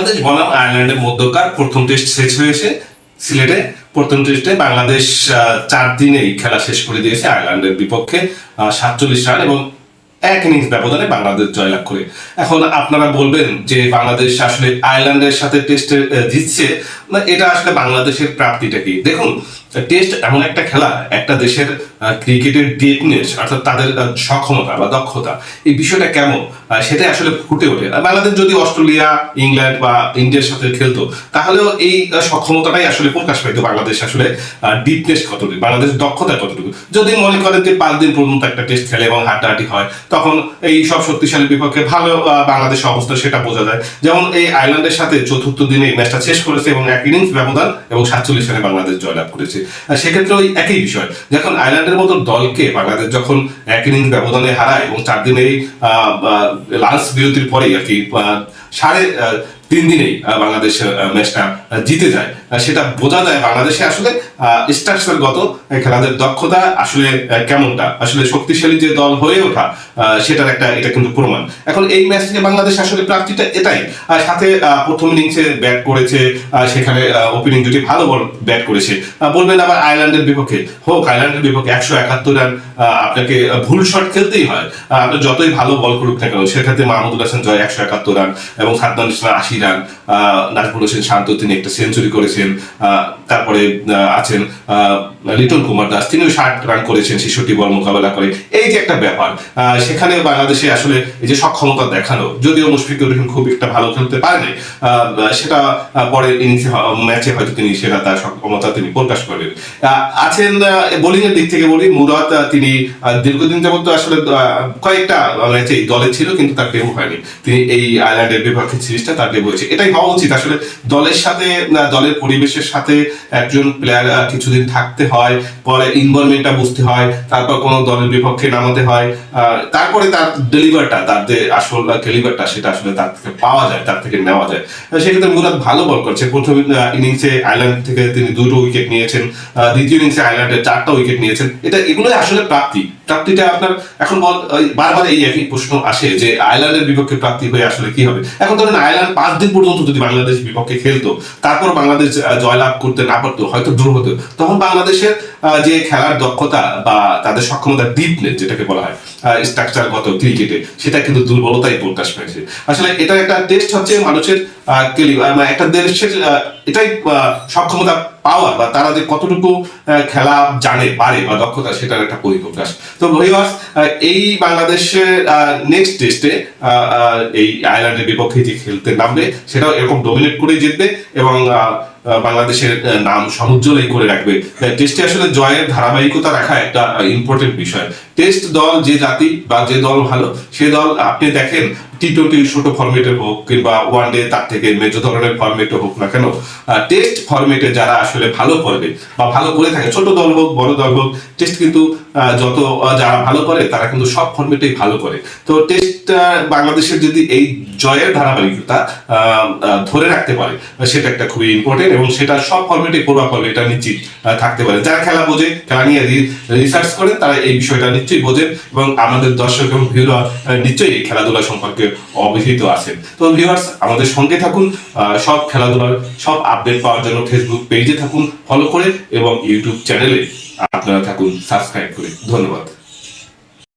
বাংলাদেশ বনাম, আয়ারল্যান্ডের মধ্যকার প্রথম টেস্ট শেষ হয়েছে। সিলেটে প্রথম টেস্টে বাংলাদেশ চার দিনেই খেলা শেষ করে দিয়েছে আয়ারল্যান্ডের বিপক্ষে সাতচল্লিশ রান এবং এক ইনিংস ব্যবধানে বাংলাদেশ জয়লাভ করে। এখন আপনারা বলবেন যে বাংলাদেশ আসলে আয়ারল্যান্ডের সাথে টেস্টে জিতছে এটা আসলে বাংলাদেশের প্রাপ্তিটা কি? দেখুন টেস্ট এমন একটা খেলা একটা দেশের ক্রিকেটের ডেটনেস অর্থাৎ তাদের সক্ষমতা বা দক্ষতা এই বিষয়টা কেমন? সেটাই আসলে ফুটে ওঠে। বাংলাদেশ যদি অস্ট্রেলিয়া ইংল্যান্ড বা ইন্ডিয়ার সাথে খেলতো তাহলেও এই সক্ষমতাটাই আসলে প্রকাশ পাইতো বাংলাদেশ আসলে ডিপনেস কতটুকু বাংলাদেশ দক্ষতা কতটুকু। যদি মনে করেন যে পাঁচ দিন পর্যন্ত একটা টেস্ট খেলে এবং হাড্ডাহাড্ডি হয় তখন এই সব শক্তিশালী বিপক্ষে ভালো আহ, বাংলাদেশের অবস্থা সেটা বোঝা যায়। যেমন এই আয়ারল্যান্ডের সাথে চতুর্থ দিনে ম্যাচটা শেষ করেছে এবং এক ইনিংস ব্যবধান এবং সাতচল্লিশ রানে বাংলাদেশ জয়লাভ করেছে। সেক্ষেত্রে ওই একই বিষয়, যখন আয়ারল্যান্ডের মতো দলকে বাংলাদেশ যখন এক ইনিংস ব্যবধানে হারায় এবং চার দিনেই লাঞ্চ বিরতির পরেই আর কি সাড়ে তিন দিনেই বাংলাদেশ ম্যাচটা জিতে যায়। সেটা বোঝা যায় বাংলাদেশে আসলে স্ট্রাকচারগত খেলাদের দক্ষতা আসলে কেমনটা? আসলে শক্তিশালী যে দল হয়ে ওঠা সেটার একটা এটা কিন্তু প্রমাণ। এখন এই বাংলাদেশ আসলে প্রাপ্তিটা এটাই। সাথে প্রথম ইনিংসে ব্যাট করেছে সেখানে ওপেনিং জুটি ভালো বল ব্যাট করেছে। বলবেন আবার আয়ারল্যান্ডের বিপক্ষে। হোক আয়ারল্যান্ডের বিপক্ষে একশো একাত্তর রান আপনাকে ভুল শট খেলতেই হয়। আহ, আপনি যতই ভালো বল করুক না কেন সেক্ষেত্রে মাহমুদুল হাসান জয় একশো একাত্তর রান এবং সাদমান আশি রান। নাজমুল হোসেন শান্ত তিনি একটা সেঞ্চুরি করেছেন। তারপরে আহ, আছেন লিটন কুমার দাস। তিনিও ষাট রান করেছেন ছেষট্টি বল মোকাবেলা করে। এই যে একটা ব্যাপার সেখানে বাংলাদেশে আসলে এই যে সক্ষমতা দেখানো যদিও মুশফিকুর রহিম খুব একটা ভালো খেলতে পারেনি সেটা পরের ইনিংসে ম্যাচে হয়তো তিনি সেটা তার সক্ষমতা তিনি প্রকাশ করবেন। আহ, আছেন বোলিং এর দিক থেকে বলি মুরাদ তিনি দীর্ঘদিন যাবত আসলে কয়েকটা ম্যাচে দলে ছিল কিন্তু তার ডেবু হয়নি। তিনি এই আয়ারল্যান্ডের বিপক্ষে সিরিজটা তার ডেবু হয়েছে। এটাই হওয়া উচিত। আসলে দলের সাথে দলের পরিবেশের সাথে একজন প্লেয়ার কিছুদিন থাকতে হয়, পরে ইনভলভমেন্টটা বুঝতে হয়, তারপর কোনো দলের বিপক্ষে নামাতে হয় তারপরে তার ডেলিভারটা তার যে আসল ডেলিভারটা সেটা আসলে তার থেকে পাওয়া যায়, তার থেকে নেওয়া যায়। সেক্ষেত্রে মুরাদ ভালো বল করছে। প্রথম ইনিংসে আয়ারল্যান্ড থেকে তিনি দুটো উইকেট নিয়েছেন দ্বিতীয় ইনিংসে আয়ারল্যান্ডের চারটা উইকেট নিয়েছেন। এটা, এগুলোই আসলে প্রাপ্তি। প্রাপ্তিটা আপনার, এখন বল- বারবার এই একই প্রশ্ন আসে যে আয়ারল্যান্ডের বিপক্ষে প্রাপ্তি হয়ে আসলে কি হবে? এখন ধরেন আয়ারল্যান্ড পাঁচ দিন পর্যন্ত যদি বাংলাদেশ বিপক্ষে খেলতো, তারপর বাংলাদেশ জয়লাভ করতে না পারতো, হয়তো দূর হতো তখন বাংলাদেশের যে খেলার দক্ষতা বা তাদের সক্ষমতা ডিপনেস যেটাকে বলা হয় স্ট্রাকচারগত ক্রিকেটে সেটা কিন্তু দুর্বলতাই প্রকাশ পেয়েছে আসলে এটা একটা টেস্ট হচ্ছে মানুষের মানে একটা দেশের এটাই সক্ষমতা পাওয়া বা তারা যে কতটুকু খেলা জানে, পারে বা দক্ষতা, সেটার একটা পরিপ্রকাশ। তো ভিউয়ার্স এই বাংলাদেশের নেক্সট টেস্টে এই আয়ারল্যান্ডের বিপক্ষে যে খেলতে নামবে, সেটাও এরকম ডোমিনেট করে জিতবে এবং বাংলাদেশের নাম সমুজ্জ্বলই করে রাখবে। টেস্টে আসলে জয়ের ধারাবাহিকতা রাখা একটা ইম্পর্টেন্ট বিষয়। টেস্ট দল যে জাতি বা যে দল ভালো, সে দল আপনি দেখেন টি টোয়েন্টি ছোট ফরম্যাটের হোক কিংবা ওয়ান ডে তার থেকে মেজর ধরনের ফরম্যাটে হোক না কেন টেস্ট ফরম্যাটে যারা আসলে ভালো করবে বা ভালো করে থাকে, ছোট দল হোক, বড় দল হোক টেস্ট কিন্তু যত যারা ভালো করে তারা কিন্তু সব ফর্মেটেই ভালো করে। তো টেস্ট বাংলাদেশের যদি এই জয়ের ধারাবাহিকতা ধরে রাখতে পারে, সেটা একটা খুবই ইম্পর্টেন্ট এবং সেটা সব ফরম্যাটে পড়ুয়া করবে এটা নিশ্চিত থাকতে পারে। যারা খেলা বোঝে, খেলা নিয়ে রিসার্চ করে তারা এই বিষয়টা নিশ্চয়ই বোঝেন এবং আমাদের দর্শক এবং ভিউরা নিশ্চয়ই খেলাধুলা সম্পর্কে অবহিত আছেন। তো ভিউয়ার্স আমাদের সঙ্গে থাকুন সব খেলাধুলার, সব আপডেট পাওয়ার জন্য ফেসবুক পেজে থাকুন ফলো করে এবং ইউটিউব চ্যানেলে আপনারা থাকুন সাবস্ক্রাইব করে। ধন্যবাদ।